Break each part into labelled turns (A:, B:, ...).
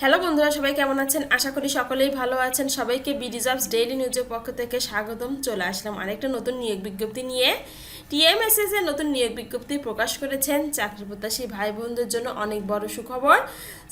A: Hello বন্ধুরা, সবাই কেমন আছেন? আশা করি সকলেই ভালো আছেন। সবাইকে বি রিজার্ভস ডেইলি নিউজের পক্ষ থেকে স্বাগতম। চলে আসলাম আরেকটা নতুন নিয়োগ বিজ্ঞপ্তি নিয়ে। টিএমএসএস এর নতুন নিয়োগ বিজ্ঞপ্তি প্রকাশ করেছেন চাকরি প্রত্যাশী ভাই বোনদের জন্য অনেক বড় সুখবর।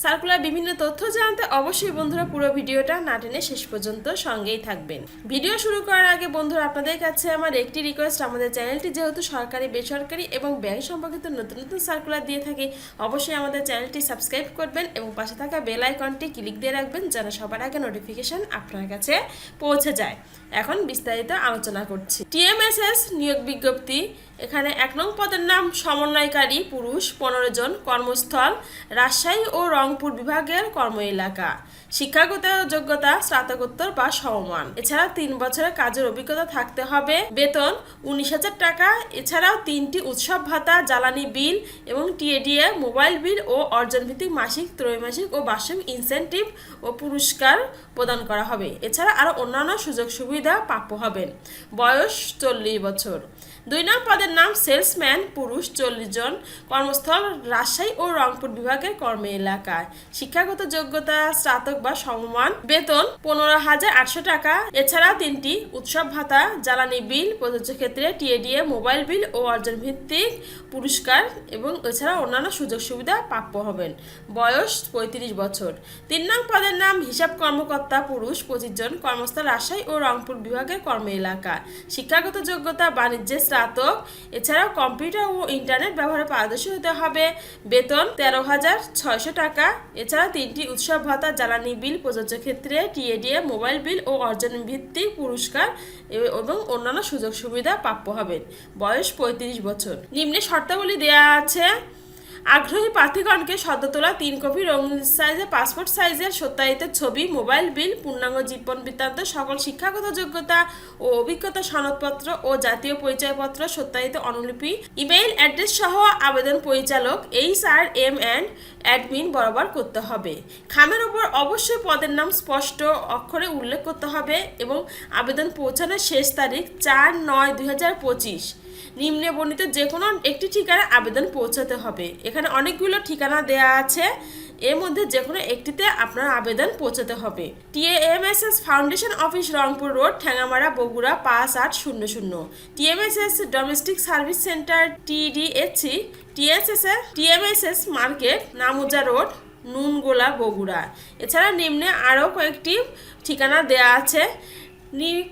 A: সার্কুলার বিভিন্ন তথ্য জানতে অবশ্যই বন্ধুরা পুরো ভিডিওটা না টেনে শেষ পর্যন্ত সঙ্গেই থাকবেন। ভিডিও শুরু করার আগে বন্ধুরা আপনাদের কাছে আমার একটি রিকোয়েস্ট আমাদের চ্যানেলটি যেহেতু সরকারি, বেসরকারি এবং ব্যাংক সম্পর্কিত নতুন নতুন সার্কুলার দিয়ে থাকে, অবশ্যই আমাদের চ্যানেলটি সাবস্ক্রাইব করবেন এবং পাশে থাকা বেল আইকনটি ক্লিক দিয়ে রাখবেন যেন সবার আগে নোটিফিকেশন আপনার কাছে পৌঁছে যায়। এখন বিস্তারিত আলোচনা করছি। টিএমএসএস নিয়োগ বিজ্ঞপ্তি এখানে এক নং পদের নাম সমন্বয়কারী পুরুষ, পনেরো জন কর্মস্থল, রাজশাহী ও রংপুর বিভাগের কর্ম এলাকা। শিক্ষাগত যোগ্যতা, স্নাতকোত্তর বা সমমান। এছাড়া তিন বছরের কাজের অভিজ্ঞতা থাকতে হবে। বেতন, উনিশ হাজার টাকা। এছাড়াও তিনটি উৎসব ভাতা, জ্বালানি বিল এবং টিএডিএ মোবাইল বিল ও অর্জন ভিত্তিক মাসিক, ত্রৈমাসিক ও বার্ষিক ইনসেন্টিভ ও পুরস্কার প্রদান করা হবে। এছাড়া আরও অন্যান্য সুযোগ সুবিধা প্রাপ্য হবেন। বয়স চল্লিশ বছর। দুই নং পদের নাম সেলসম্যান পুরুষ চল্লিশ জন কর্মস্থল রাজশাহী ও রংপুর বিভাগের কর্ম এলাকায়। শিক্ষাগত যোগ্যতা, স্নাতক বা সমমান, বেতন পনেরো হাজার আটশো টাকা। এছাড়া তিনটি উৎসব ভাতা, জ্বালানি বিল, প্রযোজ্য ক্ষেত্রে টিএডিএ, মোবাইল বিল ও অর্জন ভিত্তিক পুরস্কার এবং এছাড়া অন্যান্য সুযোগ সুবিধা প্রাপ্য হবেন। বয়স পঁয়ত্রিশ বছর। তিন নং পদের নাম হিসাব কর্মকর্তা পুরুষ পঁচিশ জন কর্মস্থল রাজশাহী ও রংপুর বিভাগের কর্ম এলাকা। শিক্ষাগত যোগ্যতা, বাণিজ্যে স্নাতক এছাড়াও কম্পিউটার ও ইন্টারনেট ব্যবহারে পারদর্শী হতে হবে। বেতন তেরো হাজার ছয়শো টাকা। এছাড়া তিনটি উৎসব ভাতা, জ্বালানি বিল, প্রযোজ্য ক্ষেত্রে টিএডিএ মোবাইল বিল ও অর্জন ভিত্তিক পুরস্কার এবং অন্যান্য সুযোগ সুবিধা প্রাপ্য হবেন। বয়স পঁয়ত্রিশ বছর। নিম্নে শর্তাবলী দেয়া আছে আগ্রহী প্রার্থীগণকে সদ্য তোলা তিন কপি রঙিন সাইজের পাসপোর্ট সাইজের সত্যায়িত ছবি, মোবাইল বিল, পূর্ণাঙ্গ জীবন বৃত্তান্ত, সকল শিক্ষাগত যোগ্যতা ও অভিজ্ঞতা সনদপত্র ও জাতীয় পরিচয়পত্র সত্যায়িত অনুলিপি, ইমেইল অ্যাড্রেস সহ আবেদন পরিচালক H R M and admin বরাবর করতে হবে। খামের ওপর অবশ্যই পদের নাম স্পষ্ট অক্ষরে উল্লেখ করতে হবে এবং আবেদন পৌঁছানোর শেষ তারিখ চার নয় দুই হাজার পঁচিশ। নিম্নে বর্ণিত যে কোনো একটি ঠিকানা আবেদন পৌঁছাতে হবে। এখানে অনেকগুলো ঠিকানা দেয়া আছে। এর মধ্যে যে কোনো একটিতে আপনার আবেদন পৌঁছাতে হবে। TMSS foundation office Rangpur road Thengamara Bogura, পাঁচ আট শূন্য শূন্য। TMSS domestic service centre, TDSC. TSS TMSS market, Namuja road, Nungola, Bogura. এছাড়া নিম্নে আরও কয়েকটি ঠিকানা দেয়া আছে।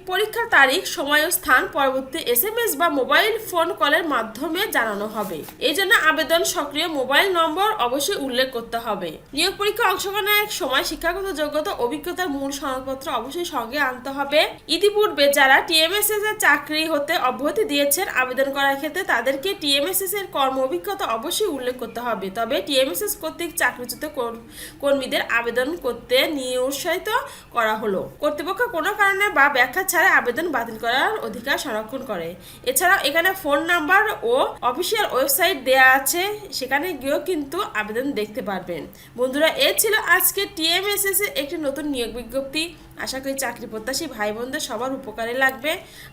A: পরীক্ষার তারিখ, সময় ও স্থান, পরবর্তী এস এম এস বা মোবাইল ফোন কলের মাধ্যমে জানানো হবে। এই জন্য আবেদন সক্রিয় মোবাইল নম্বর অবশ্যই উল্লেখ করতে হবে। নিয়োগ পরীক্ষা অংশগ্রহণের সময় শিক্ষাগত যোগ্যতা, অভিজ্ঞতার মূল সনদপত্র অবশ্যই সঙ্গে আনতে হবে। ইতিপূর্বে যারা টিএমএসএস এর চাকরি হতে অব্যাহতি দিয়েছেন, আবেদন করার ক্ষেত্রে তাদেরকে টিএমএসএস এর কর্ম অভিজ্ঞতা অবশ্যই উল্লেখ করতে হবে। তবে টিএমএসএস কর্তৃক চাকরিচ্যুত কর- কর্মীদের আবেদন করতে নিরুৎসাহিত করা হলো। কর্তৃপক্ষ কোনো কারণে বা ব্যাখ্যা ছাড়া আবেদন বাতিল করার অধিকার সংরক্ষণ করে। এছাড়াও এখানে ফোন নাম্বার ও অফিসিয়াল ওয়েবসাইট দেয়া আছে, সেখানে গিয়েও কিন্তু আবেদন দেখতে পারবেন। বন্ধুরা, এ ছিল আজকে টিএমএসএস এর একটি নতুন নিয়োগ বিজ্ঞপ্তি। আশা করি চাকরি প্রত্যাশী ভাই বোনদের সবার উপকারে লাগবে।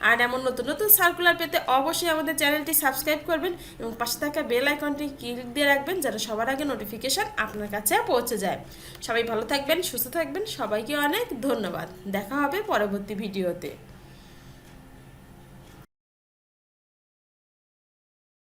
A: আর এমন নতুন নতুন সার্কুলার পেতে অবশ্যই আমাদের চ্যানেলটি সাবস্ক্রাইব করবেন এবং পাশে থাকা বেল আইকনটি ক্লিক দিয়ে রাখবেন যেন সবার আগে নোটিফিকেশান আপনার কাছে পৌঁছে যায়। সবাই ভালো থাকবেন, সুস্থ থাকবেন, সবাইকে অনেক ধন্যবাদ। দেখা হবে পরবর্তী ভিডিওতে